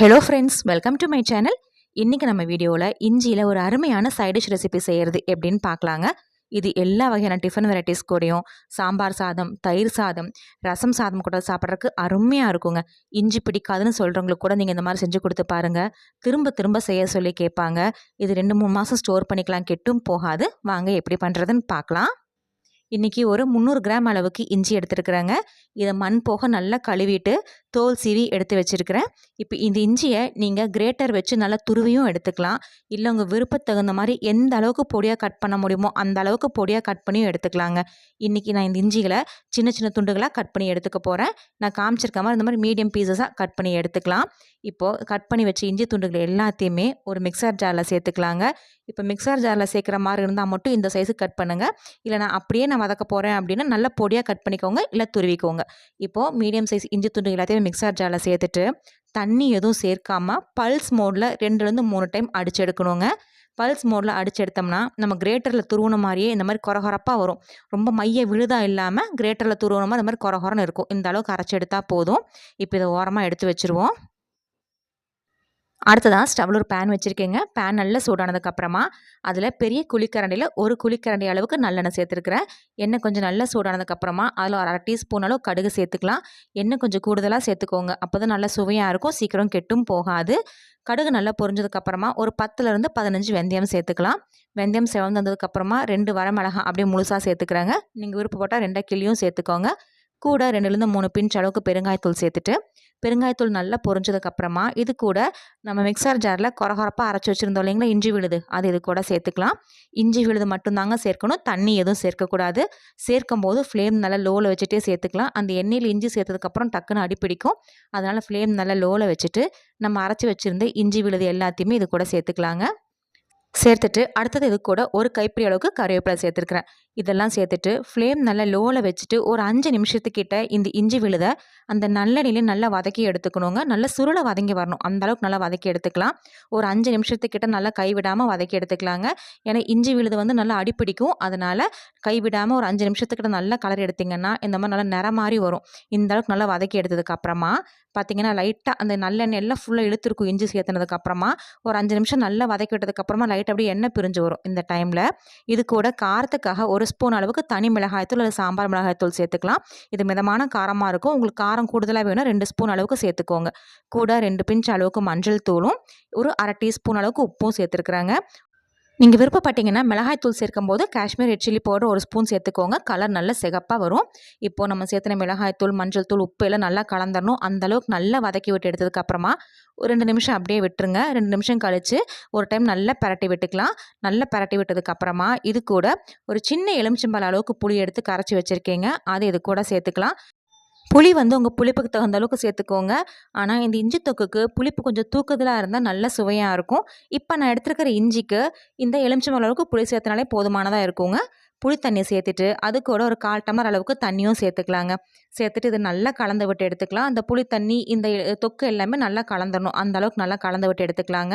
Hello friends welcome to my channel இன்றைக்கி நம்ம வீடியோவில் இஞ்சியில் ஒரு அருமையான சைடிஷ் ரெசிபி செய்கிறது எப்படின்னு பார்க்கலாங்க. இது எல்லா வகையான டிஃபன் வெரைட்டிஸ் கூடயும் சாம்பார் சாதம் தயிர் சாதம் ரசம் சாதம் கூட சாப்பிட்றதுக்கு அருமையாக இருக்குங்க. இஞ்சி பிடிக்காதுன்னு சொல்கிறவங்களுக்கு கூட நீங்கள் இந்த மாதிரி செஞ்சு கொடுத்து பாருங்கள் திரும்ப திரும்ப செய்ய சொல்லி கேட்பாங்க. இது ரெண்டு மூணு மாதம் ஸ்டோர் பண்ணிக்கலாம் கெட்டும் போகாது. வாங்க எப்படி பண்ணுறதுன்னு பார்க்கலாம். இன்றைக்கி ஒரு முந்நூறு கிராம் அளவுக்கு இஞ்சி எடுத்துருக்குறேங்க. இதை மண் போக நல்லா கழுவிட்டு தோல் சீவி எடுத்து வச்சுருக்கிறேன். இப்போ இந்த இஞ்சியை நீங்கள் கிரேட்டர் வச்சு நல்லா துருவியும் எடுத்துக்கலாம். இல்லை உங்கள் விருப்பத்தகுந்த மாதிரி எந்த அளவுக்கு பொடியாக கட் பண்ண முடியுமோ அந்த அளவுக்கு பொடியாக கட் பண்ணியும் எடுத்துக்கலாங்க. இன்றைக்கி நான் இந்த இஞ்சிகளை சின்ன சின்ன துண்டுகளாக கட் பண்ணி எடுத்துக்க போகிறேன் நான் காமிச்சிருக்க மாதிரி இந்த மாதிரி மீடியம் பீசஸாக கட் பண்ணி எடுத்துக்கலாம். இப்போது கட் பண்ணி வச்ச இஞ்சி துண்டுகள் எல்லாத்தையுமே ஒரு மிக்சர் ஜாரில் சேர்த்துக்கலாங்க. இப்போ மிக்சர் ஜாரில் சேர்க்குற மாதிரி இருந்தால் மட்டும் இந்த சைஸுக்கு கட் பண்ணுங்கள் இல்லை நான் அப்படியே நான் வதக்க போகிறேன் அப்படின்னா நல்ல பொடியாக கட் பண்ணிக்கோங்க இல்லை துருவிக்கோங்க. இப்போது மீடியம் சைஸ் இஞ்சி துண்டு எல்லாத்தையும் மிக்சர் ஜாரில் சேர்த்துட்டு தண்ணி எதுவும் சேர்க்காமல் பல்ஸ் மோடில் ரெண்டுலேருந்து மூணு டைம் அடிச்சு எடுக்கணுங்க. பல்ஸ் மோடில் அடிச்சு எடுத்தோம்னா நம்ம கிரேட்டரில் துருவன மாதிரியே இந்த மாதிரி குறகுறப்பாக வரும். ரொம்ப மைய விழுதாக இல்லாமல் கிரேட்டரில் துருவனமாக இந்த மாதிரி குறகுறன்னு இருக்கும். இந்த அளவுக்கு அரைச்சி எடுத்தால் போதும். இப்போ இதை ஓரமாக எடுத்து வச்சுருவோம். அடுத்ததான் ஸ்டவ்வில் ஒரு பேன் வச்சுருக்கேங்க. பேன் நல்லா சூடானதுக்கப்புறமா அதில் பெரிய குழிக்கரண்டியில் ஒரு குழிக்கரண்டி அளவுக்கு நல்லெண்ணெய் சேர்த்துருக்குறேன். எண்ணெய் கொஞ்சம் நல்லா சூடானதுக்கப்புறமா அதில் ஒரு அரை டீஸ்பூன் அளவு கடுகு சேர்த்துக்கலாம். எண்ணெய் கொஞ்சம் கூடுதலாக சேர்த்துக்கோங்க. அப்போ தான் நல்லா சுவையாக இருக்கும். சீக்கிரம் கெட்டும் போகாது. கடுகு நல்லா பொரிஞ்சதுக்கப்புறமா ஒரு பத்துலேருந்து பதினஞ்சு வெந்தயம் சேர்த்துக்கலாம். வெந்தயம் செவந்ததுக்கப்புறமா ரெண்டு வரமிளகா அப்படியே முழுசாக சேர்த்துக்கிறாங்க. நீங்கள் விருப்பப்பட்டால் ரெண்டாக கிளியும் சேர்த்துக்கோங்க. கூட ரெண்டுலேருந்து மூணு பிஞ்ச் அளவுக்கு பெருங்காயத்தூள் சேர்த்துட்டு பெருங்காயத்தூள் நல்லா பொரிஞ்சதுக்கப்புறமா இது கூட நம்ம மிக்சர் ஜாரில் குறகுறப்பாக அரைச்சி வச்சுருந்தோம் இல்லைங்களா? இஞ்சி விழுது அது இது கூட சேர்த்துக்கலாம். இஞ்சி விழுது மட்டும்தாங்க சேர்க்கணும். தண்ணி எதுவும் சேர்க்கக்கூடாது. சேர்க்கும் போது ஃப்ளேம் நல்லா லோவில் வச்சுட்டே சேர்த்துக்கலாம். அந்த எண்ணெயில் இஞ்சி சேர்த்ததுக்கப்புறம் டக்குன்னு அடிப்பிடிக்கும் அதனால் ஃப்ளேம் நல்லா லோவில் வச்சுட்டு நம்ம அரைச்சி வச்சுருந்த இஞ்சி விழுது எல்லாத்தையுமே இது கூட சேர்த்துக்கலாங்க. சேர்த்துட்டு அடுத்தது இது கூட ஒரு கைப்பிடி அளவுக்கு கருவேப்பிலை சேர்த்துருக்குறேன். இதெல்லாம் சேர்த்துட்டு ஃப்ளேம் நல்லா லோவில் வச்சுட்டு ஒரு அஞ்சு நிமிஷத்துக்கிட்ட இந்த இஞ்சி விழுத அந்த நல்லெண்ணிலையும் நல்லா வதக்கி எடுத்துக்கணுங்க. நல்லா சுருளை வதங்கி வரணும். அந்த அளவுக்கு நல்லா வதக்கி எடுத்துக்கலாம். ஒரு அஞ்சு நிமிஷத்துக்கிட்ட நல்லா கைவிடாமல் வதக்கி எடுத்துக்கலாங்க. ஏன்னா இஞ்சி விழுது வந்து நல்லா அடிப்பிடிக்கும். அதனால் கைவிடாமல் ஒரு அஞ்சு நிமிஷத்துக்கிட்ட நல்லா கலர் எடுத்திங்கன்னா இந்த மாதிரி நல்லா நிற மாதிரி வரும். இந்த அளவுக்கு நல்லா வதக்கி எடுத்ததுக்கப்புறமா பார்த்தீங்கன்னா லைட்டாக அந்த நல்லெண்ணெய் எல்லாம் ஃபுல்லாக இழுத்துருக்கும் இஞ்சி சேர்த்துனதுக்கப்புறமா ஒரு அஞ்சு நிமிஷம் நல்லா வதக்கி விட்டதுக்கப்புறமா லைட் அப்படியே எண்ணெய் பிரிஞ்சு வரும் இந்த டைமில் இது கூட காரத்துக்காக ஒரு ஸ்பூன் அளவுக்கு தனி மிளகாய்த்தூள் அல்லது சாம்பார் மிளகாய்த்தூள் சேர்த்துக்கலாம். இது மிதமான காரமாக இருக்கும். உங்களுக்கு காரம் கூடுதலாக வேணும் ரெண்டு ஸ்பூன் அளவுக்கு சேர்த்துக்கோங்க. கூட ரெண்டு பிஞ்ச் அளவுக்கு மஞ்சள் தூளும் ஒரு அரை டீஸ்பூன் அளவுக்கு உப்பும் சேர்த்துருக்குறாங்க. நீங்கள் விருப்பப்பட்டீங்கன்னா மிளகாய்த்தூள் சேர்க்கும் போது காஷ்மீர் ரெட் சில்லி பவுடர் ஒரு ஸ்பூன் சேர்த்துக்கோங்க. கலர் நல்ல சிகப்பாக வரும். இப்போது நம்ம சேர்த்துன மிளகாய்த்தூள் மஞ்சள் தூள் உப்பு எல்லாம் நல்லா கலந்துடணும் அந்தளவுக்கு நல்லா வதக்கி விட்டு எடுத்ததுக்கப்புறமா ஒரு ரெண்டு நிமிஷம் அப்படியே விட்டுருங்க. ரெண்டு நிமிஷம் கழித்து ஒரு டைம் நல்லா பரட்டி விட்டுக்கலாம். நல்லா பரட்டி விட்டதுக்கப்புறமா இது கூட ஒரு சின்ன எலுமிச்சம்பழ அளவுக்கு புளி எடுத்து கரைச்சி வச்சுருக்கீங்க. அதை இது கூட சேர்த்துக்கலாம். புளி வந்து உங்கள் புளிப்புக்கு தகுந்த அளவுக்கு சேர்த்துக்கோங்க. ஆனால் இந்த இஞ்சி தொக்குக்கு புளிப்பு கொஞ்சம் தூக்குதலாக இருந்தால் நல்ல சுவையாக இருக்கும். இப்போ நான் எடுத்துருக்கிற இஞ்சிக்கு இந்த எலுமிச்சம்பழ அளவுக்கு புளி சேர்த்தனாலே போதுமானதாக இருக்குங்க. புளி தண்ணியை சேர்த்துட்டு அது கூட ஒரு கால் டம்ளர் அளவுக்கு தண்ணியும் சேர்த்துக்கலாங்க சேர்த்துட்டு இது நல்லா கலந்து விட்டு எடுத்துக்கலாம். அந்த புளி தண்ணி இந்த தொக்கு எல்லாமே நல்லா கலந்துடணும் அந்த அளவுக்கு நல்லா கலந்து விட்டு எடுத்துக்கலாங்க.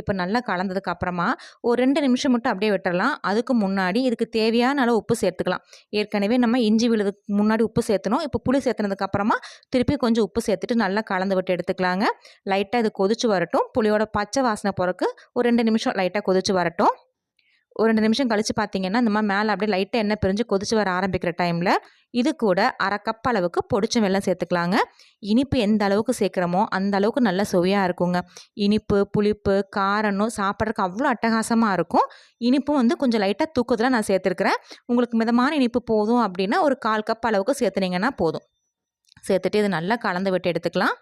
இப்போ நல்லா கலந்ததுக்கு அப்புறமா ஒரு ரெண்டு நிமிஷம் மட்டும் அப்படியே விட்டுறலாம். அதுக்கு முன்னாடி இதுக்கு தேவையான அளவு உப்பு சேர்த்துக்கலாம். ஏற்கனவே நம்ம இஞ்சி விழுதுக்கு முன்னாடி உப்பு சேர்த்தணும் இப்போ புளி சேர்த்துனதுக்கு அப்புறமா திருப்பி கொஞ்சம் உப்பு சேர்த்துட்டு நல்லா கலந்து விட்டு எடுத்துக்கலாங்க. லைட்டாக இது கொதிச்சு வரட்டும். புளியோட பச்சை வாசனை போகிறக்கு ஒரு ரெண்டு நிமிஷம் லைட்டாக கொதிச்சு வரட்டும். ஒரு ரெண்டு நிமிஷம் கழித்து பார்த்தீங்கன்னா இந்த மாதிரி மேலே அப்படியே லைட்டாக எண்ணெய் பிரிஞ்சு கொதிச்சு வர ஆரம்பிக்கிற டைமில் இது கூட அரை கப் அளவுக்கு பொடிச்ச வெள்ளம் சேர்த்துக்கலாங்க. இனிப்பு எந்த அளவுக்கு சேர்க்குறோமோ அந்த அளவுக்கு நல்ல சுவையாக இருக்குங்க. இனிப்பு புளிப்பு காரணம் சாப்பிட்றதுக்கு அவ்வளோ அட்டகாசமாக இருக்கும். இனிப்பும் வந்து கொஞ்சம் லைட்டாக தூக்கத்தில் நான் சேர்த்துருக்குறேன். உங்களுக்கு மிதமான இனிப்பு போதும் அப்படின்னா ஒரு கால் கப் அளவுக்கு சேர்த்துனீங்கன்னா போதும். சேர்த்துட்டு இது நல்லா கலந்து விட்டு எடுத்துக்கலாம்.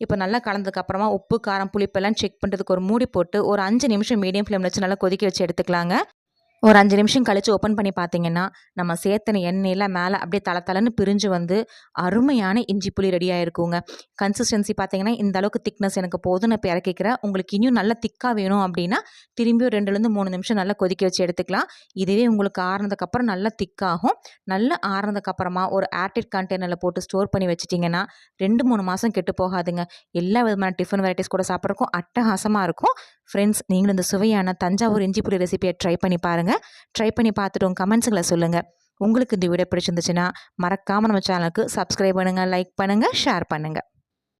இப்போ நல்லா கலந்ததுக்கப்புறமா உப்பு காரம் புளிப்பெல்லாம் செக் பண்ணுறதுக்கு ஒரு மூடி போட்டு ஒரு அஞ்சு நிமிஷம் மீடியம் ஃப்ளேமில் வச்சு நல்லா கொதிக்க வச்சு எடுத்துக்கலாங்க. ஒரு அஞ்சு நிமிஷம் கழித்து ஓப்பன் பண்ணி பார்த்தீங்கன்னா நம்ம சேர்த்தன எண்ணெயில் மேலே அப்படியே தலை தலைன்னு பிரிஞ்சு வந்து அருமையான இஞ்சி புளி ரெடியாக இருக்குங்க கன்சிஸ்டன்சி பார்த்தீங்கன்னா இந்த அளவுக்கு திக்னஸ் எனக்கு போதும் நான் இப்போ இறக்கிக்கிறேன். உங்களுக்கு இன்னும் நல்லா திக்காக வேணும் அப்படின்னா திரும்பியும் ரெண்டுலேருந்து மூணு நிமிஷம் நல்லா கொதிக்க வச்சு எடுத்துக்கலாம். இதுவே உங்களுக்கு ஆறுனதுக்கப்புறம் நல்லா திக்காகும் நல்லா ஆறுனதுக்கப்புறமா ஒரு ஏர்டெட் கண்டெய்னரில் போட்டு ஸ்டோர் பண்ணி வச்சிட்டிங்கன்னா ரெண்டு மூணு மாதம் கெட்டு போகாதுங்க. எல்லா விதமான டிஃபன் வெரைட்டிஸ் கூட சாப்பிட்றக்கும் அட்டகாசமாக இருக்கும். ஃப்ரெண்ட்ஸ் நீங்களும் இந்த சுவையான தஞ்சாவூர் இஞ்சி புளி ரெசிபியை ட்ரை பண்ணி பாருங்கள் ட்ரை பண்ணி பார்த்துட்டு உங்கள் கமெண்ட்ஸுங்களை சொல்லுங்கள் உங்களுக்கு இந்த வீடியோ பிடிச்சிருந்துச்சுன்னா மறக்காமல் நம்ம சேனலுக்கு சப்ஸ்கிரைப் பண்ணுங்கள் லைக் பண்ணுங்கள் ஷேர் பண்ணுங்கள்